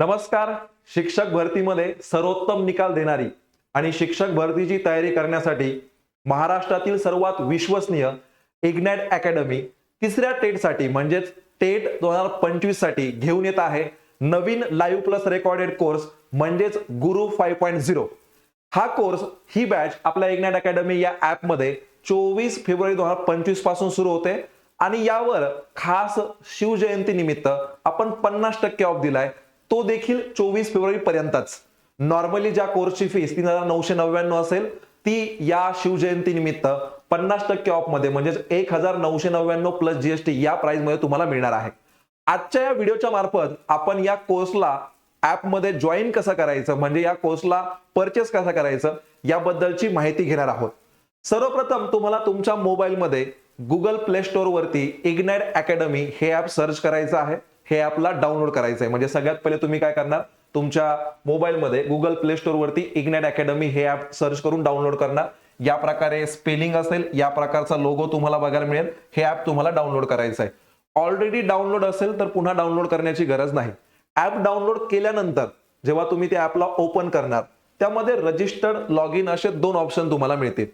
नमस्कार. शिक्षक भरतीमध्ये सर्वोत्तम निकाल देणारी आणि शिक्षक भरतीची तयारी करण्यासाठी महाराष्ट्रातील सर्वात विश्वसनीय इग्नॅट अकॅडमी तिसऱ्या टेटसाठी म्हणजेच टेट दोन हजार पंचवीससाठी घेऊन येत आहे नवीन लाईव्ह प्लस रेकॉर्डेड कोर्स म्हणजेच गुरु फाईव्ह पॉईंट झिरो. हा कोर्स ही बॅच आपल्या इग्नॅट अकॅडमी या ॲपमध्ये चोवीस फेब्रुवारी दोन हजार पंचवीसपासून सुरू होते आणि यावर खास शिवजयंती निमित्त आपण पन्नास टक्के ऑफ दिलाय. तो देखील चोवीस फेब्रुवारी पर्यंतच नॉर्मली ज्या कोर्सची फीस तीन हजार नऊशे नव्याण्णव असेल ती या शिवजयंती निमित्त पन्नास टक्के ऑफमध्ये म्हणजेच एक हजार नऊशे नव्याण्णव प्लस जीएसटी या प्राइसमध्ये तुम्हाला मिळणार आहे. आजच्या या व्हिडिओच्या मार्फत आपण या कोर्सला ऍपमध्ये जॉईन कसं करायचं म्हणजे या कोर्सला परचेस कसं करायचं याबद्दलची माहिती घेणार आहोत. सर्वप्रथम तुम्हाला तुमच्या मोबाईलमध्ये गुगल प्ले स्टोअर वरती इग्नाइट अकॅडमी हे ऍप सर्च करायचं आहे. हे ऍपला डाउनलोड करायचं आहे म्हणजे सगळ्यात पहिले तुम्ही काय करणार? तुमच्या मोबाईलमध्ये गुगल प्ले स्टोरवरती इग्नॅट अकॅडमी हे ऍप सर्च करून डाउनलोड करणार. या प्रकारे स्पेलिंग असेल या प्रकारचा लोगो तुम्हाला बघायला मिळेल. हे ऍप तुम्हाला डाउनलोड करायचं आहे ऑलरेडी डाउनलोड असेल तर पुन्हा डाउनलोड करण्याची गरज नाही. ऍप डाउनलोड केल्यानंतर जेव्हा तुम्ही त्या ऍपला ओपन करणार त्यामध्ये रजिस्टर्ड लॉग इन असे दोन ऑप्शन तुम्हाला मिळतील.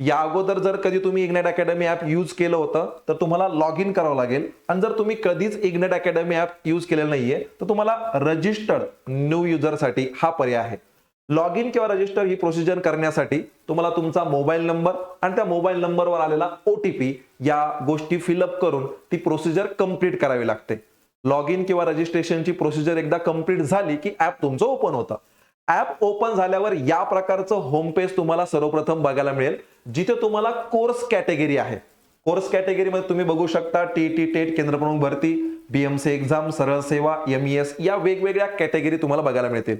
या अगोदर जर कधी तुम्ही इग्नेट अकॅडमी ऍप यूज केलं होतं तर तुम्हाला लॉग इन करावं लागेल. आणि जर तुम्ही कधीच इग्नेट अकॅडमी ऍप यूज केलेलं नाहीये तर तुम्हाला रजिस्टर्ड न्यू युजरसाठी हा पर्याय आहे. लॉग इन किंवा रजिस्टर ही प्रोसिजर करण्यासाठी तुम्हाला तुमचा मोबाईल नंबर आणि त्या मोबाईल नंबरवर आलेला ओ टी पी या गोष्टी फिलअप करून ती प्रोसिजर कंप्लीट करावी लागते. लॉग इन किंवा रजिस्ट्रेशनची प्रोसिजर एकदा कंप्लीट झाली की ऍप तुमचं ओपन होतं. ऍप ओपन झाल्यावर या प्रकारचं होम पेज तुम्हाला सर्वप्रथम बघायला मिळेल जिथे तुम्हाला कोर्स कॅटेगरी आहे. कोर्स कॅटेगरीमध्ये तुम्ही बघू शकता टी टी टेट केंद्रप्रमुख भरती बीएमसी एक्झाम सरळ सेवा एम एस या वेगवेगळ्या कॅटेगरी तुम्हाला बघायला मिळतील.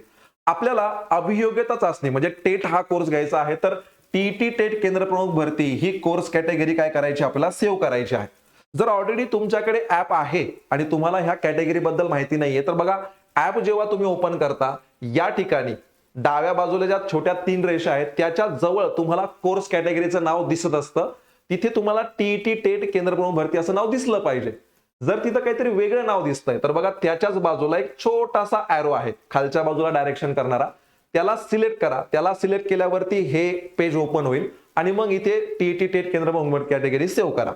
आपल्याला अभियोग्यता चाचणी म्हणजे टेट हा कोर्स घ्यायचा आहे तर टी टी टेट केंद्रप्रमुख भरती ही कोर्स कॅटेगरी काय करायची आपल्याला सेव्ह करायची आहे. जर ऑलरेडी तुमच्याकडे ऍप आहे आणि तुम्हाला ह्या कॅटेगरी बद्दल माहिती नाहीये तर बघा ऍप जेव्हा तुम्ही ओपन करता या ठिकाणी डाव्या बाजूला ज्या छोट्या तीन रेषा आहेत त्याच्याजवळ तुम्हाला कोर्स कॅटेगरीचं नाव दिसत असतं. तिथे तुम्हाला टीईटी टेट केंद्र प्रमुख भरती असं नाव दिसलं पाहिजे. जर तिथं काहीतरी वेगळं नाव दिसतंय तर बघा त्याच्याच बाजूला एक छोटासा ॲरो आहे. खालच्या बाजूला डायरेक्शन करणारा. त्याला सिलेक्ट करा. त्याला सिलेक्ट केल्यावरती हे पेज ओपन होईल. आणि मग इथे टीईटी टेट केंद्र प्रमुख कॅटेगरी सेव्ह करा.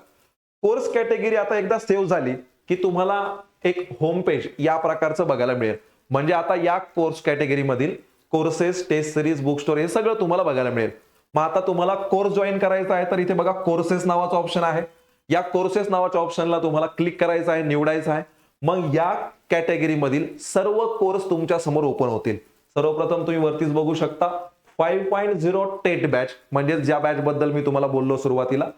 कोर्स कॅटेगरी आता एकदा सेव्ह झाली की तुम्हाला एक होम पेज या प्रकारचं बघायला मिळेल. म्हणजे आता या कोर्स कॅटेगरी मधील courses test series book store हे सगळं तुम्हाला बघायला मिळेल. मग आता तुम्हाला कोर्स जॉईन करायचा आहे तर इथे बघा कोर्सेस नावाचा ऑप्शन आहे. या कोर्सेस नावाच्या ऑप्शनला तुम्हाला क्लिक करायचं आहे निवडायचं आहे. मग या कॅटेगरी मधील सर्व कोर्स तुमच्यासमोर ओपन होतील. सर्वप्रथम तुम्ही वरतीच बघू शकता. Five point zero TET batch म्हणजे ज्या बॅच बद्दल मी तुम्हाला बोललो सुरुवातीला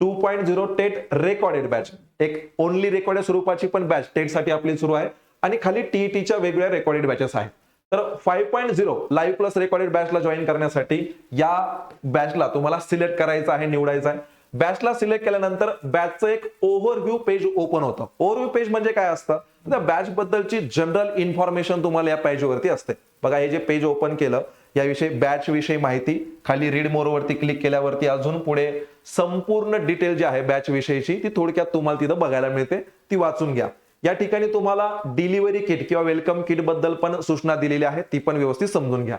two point zero TET recorded batch एक ओनली रेकॉर्डेड स्वरूपाची पण बॅच टेटसाठी आपली सुरू आहे. आणि खाली टीईटीच्या वेगवेगळ्या रेकॉर्डेड बॅचेस आहेत. तर five point zero live plus recorded बॅचला join करण्यासाठी या बॅचला तुम्हाला सिलेक्ट करायचं आहे निवडायचं आहे. बॅचला सिलेक्ट केल्यानंतर बॅचचं एक ओव्हरव्ह्यू पेज ओपन होतं. ओव्हरव्ह्यू पेज म्हणजे काय असतं? त्या बॅच बद्दलची जनरल इन्फॉर्मेशन तुम्हाला या पेजवरती असते. बघा हे जे पेज ओपन केलं याविषयी बॅच विषयी माहिती खाली रीड मोर वरती क्लिक केल्यावरती अजून पुढे संपूर्ण डिटेल जी आहे बॅच विषयीची ती थोडक्यात तुम्हाला तिथं बघायला मिळते ती वाचून घ्या. या ठिकाणी तुम्हाला डिलिव्हरी किट किंवा वेलकम किटबद्दल पण सूचना दिलेली आहे. ती पण व्यवस्थित समजून घ्या.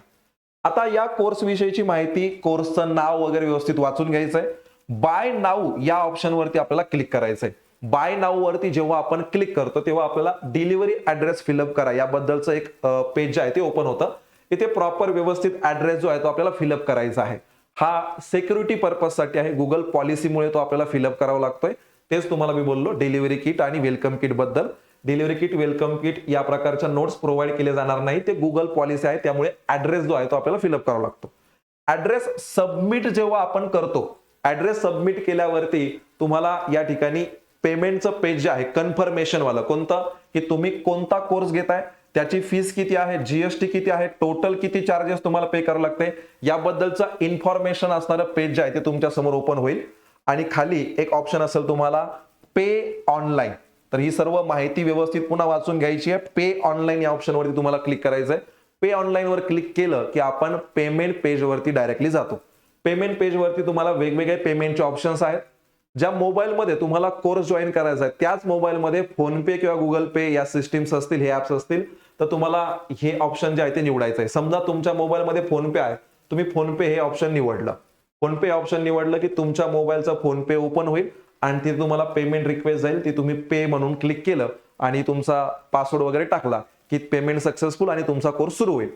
आता या कोर्स विषयीची माहिती कोर्सचं नाव वगैरे व्यवस्थित वाचून घ्यायचंय. बाय नाऊ या ऑप्शन वरती आपल्याला क्लिक करायचंय. बाय नाऊ वरती जेव्हा आपण क्लिक करतो तेव्हा आपल्याला डिलिव्हरी ऍड्रेस फिलअप करा. याबद्दलचं एक पेज जे आहे ते ओपन होतं. इथे प्रॉपर व्यवस्थित ऍड्रेस जो आहे तो आपल्याला फिलअप करायचा आहे. हा सिक्युरिटी पर्पजसाठी आहे. गुगल पॉलिसीमुळे तो आपल्याला फिलअप करावा लागतोय. तेच तुम्हाला मी बोललो डिलिव्हरी किट आणि वेलकम किटबद्दल. डिलिव्हरी किट वेलकम किट या प्रकारच्या नोट्स प्रोव्हाइड केले जाणार नाही ते गुगल पॉलिसी आहे त्यामुळे ऍड्रेस जो आहे तो आपल्याला फिलअप करावा लागतो. ऍड्रेस सबमिट जेव्हा आपण करतो ऍड्रेस सबमिट केल्यावरती तुम्हाला या ठिकाणी पेमेंटचं पेज जे आहे कन्फर्मेशनवालं कोणतं? की तुम्ही कोणता कोर्स घेताय त्याची फीस किती आहे जीएसटी किती आहे टोटल किती चार्जेस तुम्हाला पे करावं लागते? याबद्दलचं इन्फॉर्मेशन असणारं पेज जे आहे ते तुमच्यासमोर ओपन होईल. आणि खाली एक ऑप्शन असेल तुम्हाला पे ऑनलाईन तर ही सर्व माहिती व्यवस्थित पुन्हा वाचून घ्यायची आहे. पे ऑनलाईन या ऑप्शनवरती तुम्हाला क्लिक करायचं आहे पे ऑनलाईनवर क्लिक केलं की आपण पेमेंट पेजवरती डायरेक्टली जातो. पेमेंट पेजवरती तुम्हाला वेगवेगळे पेमेंटचे ऑप्शन्स आहेत. ज्या मोबाईलमध्ये तुम्हाला कोर्स जॉईन करायचा आहे त्याच मोबाईलमध्ये फोन पे किंवा गुगल पे या सिस्टीम्स असतील हे ऍप्स असतील तर तुम्हाला हे ऑप्शन जे आहे ते निवडायचं आहे. समजा तुमच्या मोबाईलमध्ये फोन पे आहे तुम्ही फोन पे हे ऑप्शन निवडलं. फोन पे ऑप्शन निवडलं की तुमच्या मोबाईलचा फोन पे ओपन होईल आणि तिथे तुम्हाला पेमेंट रिक्वेस्ट जाईल ती तुम्ही पे म्हणून क्लिक केलं आणि तुमचा पासवर्ड वगैरे टाकला की पेमेंट सक्सेसफुल आणि तुमचा कोर्स सुरू होईल.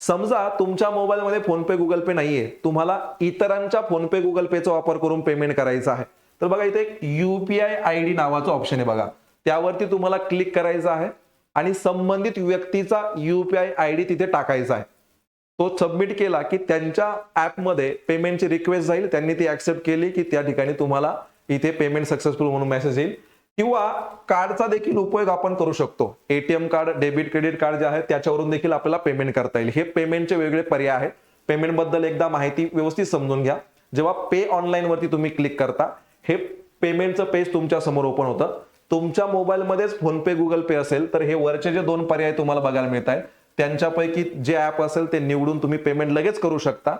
समजा तुमच्या मोबाईलमध्ये फोन पे गुगल पे नाहीये तुम्हाला इतरांच्या फोन पे गुगल पेचा वापर करून पेमेंट करायचा आहे. तर बघा इथे एक युपीआय आय डी नावाचं ऑप्शन आहे बघा. त्यावरती तुम्हाला क्लिक करायचं आहे आणि संबंधित व्यक्तीचा युपीआय आय डी तिथे टाकायचा आहे. तो सबमिट केला की त्यांच्या ॲपमध्ये पेमेंटची रिक्वेस्ट जाईल त्यांनी ती ऍक्सेप्ट केली की त्या ठिकाणी तुम्हाला इथे पेमेंट सक्सेसफुल म्हणून मेसेज येईल. किंवा कार्डचा देखील उपयोग आपण करू शकतो. ATM card debit credit card जे आहे त्याच्यावरून देखील आपल्याला पेमेंट करता येईल. हे पेमेंटचे वेगळे पर्याय आहेत. पेमेंटबद्दल एकदा माहिती व्यवस्थित समजून घ्या. जेव्हा पे ऑनलाईनवरती तुम्ही क्लिक करता हे पेमेंटचं पेज तुमच्यासमोर ओपन होतं. तुमच्या मोबाईलमध्येच फोन पे गुगल पे असेल तर हे वरचे जे दोन पर्याय तुम्हाला बघायला मिळत आहेत त्यांच्यापैकी जे ऍप असेल ते निवडून तुम्ही पेमेंट लगेच करू शकता.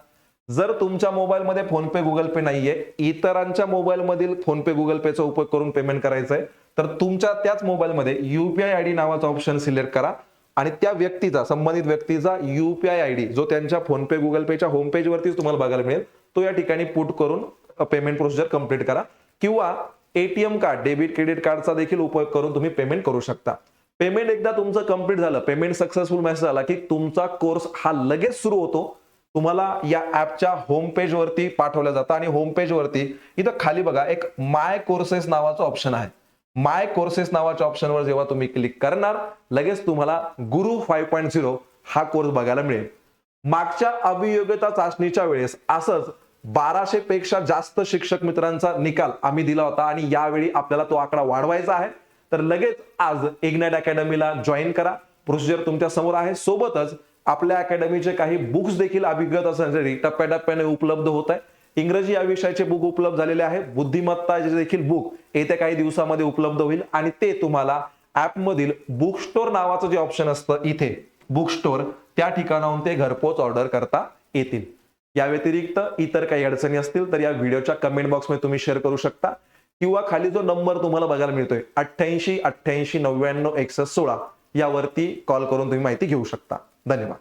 जर तुमच्या मोबाईलमध्ये फोन पे गुगल पे नाहीये इतरांच्या मोबाईलमधील फोन पे गुगल पेचा उपयोग करून पेमेंट करायचंय आहे तर तुमच्या त्याच मोबाईलमध्ये युपीआय आय डी नावाचा ऑप्शन सिलेक्ट करा आणि त्या व्यक्तीचा संबंधित व्यक्तीचा युपीआय आय डी जो त्यांच्या फोन पे गुगल पेच्या होम वरतीच तुम्हाला बघायला मिळेल तो या ठिकाणी पुट करून पेमेंट प्रोसिजर कंप्लीट करा. किंवा एटीएम कार्ड डेबिट क्रेडिट कार्डचा देखील उपयोग करून तुम्ही पेमेंट करू शकता. पेमेंट एकदा तुमचं कंप्लीट झालं. पेमेंट सक्सेसफुल मेसेज आला की तुमचा कोर्स हा लगेच सुरू होतो. तुम्हाला या ऍपच्या होम पेजवरती पाठवलं जातं आणि होम पेजवरती इथं खाली बघा एक माय कोर्सेस नावाचं ऑप्शन आहे. माय कोर्सेस नावाच्या ऑप्शनवर जेव्हा तुम्ही क्लिक करणार लगेच तुम्हाला गुरु फाईव्ह पॉईंट झिरो हा कोर्स बघायला मिळेल. मागच्या अभियोग्यता चाचणीच्या वेळेस असंच बाराशे पेक्षा जास्त शिक्षक मित्रांचा निकाल आम्ही दिला होता आणि यावेळी आपल्याला तो आकडा वाढवायचा आहे. तर लगेच आज इग्नाइट अकॅडमीला जॉईन करा. प्रोसिजर तुमच्यासमोर आहे. सोबतच आपल्या अकॅडमीचे काही बुक्स देखील अभिज्ञतासाठी टप्प्याटप्प्याने उपलब्ध होत आहे. इंग्रजी या विषयाचे बुक उपलब्ध झालेले आहे. बुद्धिमत्ता जे देखील बुक येत्या काही दिवसामध्ये उपलब्ध होईल. आणि ते तुम्हाला ऍपमधील बुक स्टोअर नावाचं जे ऑप्शन असतं इथे बुक स्टोअर त्या ठिकाणाहून ते घरपोच ऑर्डर करता येतील. या व्यतिरिक्त इतर काही अडचणी असतील तर या व्हिडिओच्या कमेंट बॉक्समध्ये तुम्ही शेअर करू शकता. किंवा खाली जो नंबर तुम्हाला बघायला मिळतोय अठ्ठ्याऐंशी अठ्ठ्याऐंशी नव्याण्णव एकसष्ट सोळा यावरती कॉल करून तुम्ही माहिती घेऊ शकता. धन्यवाद.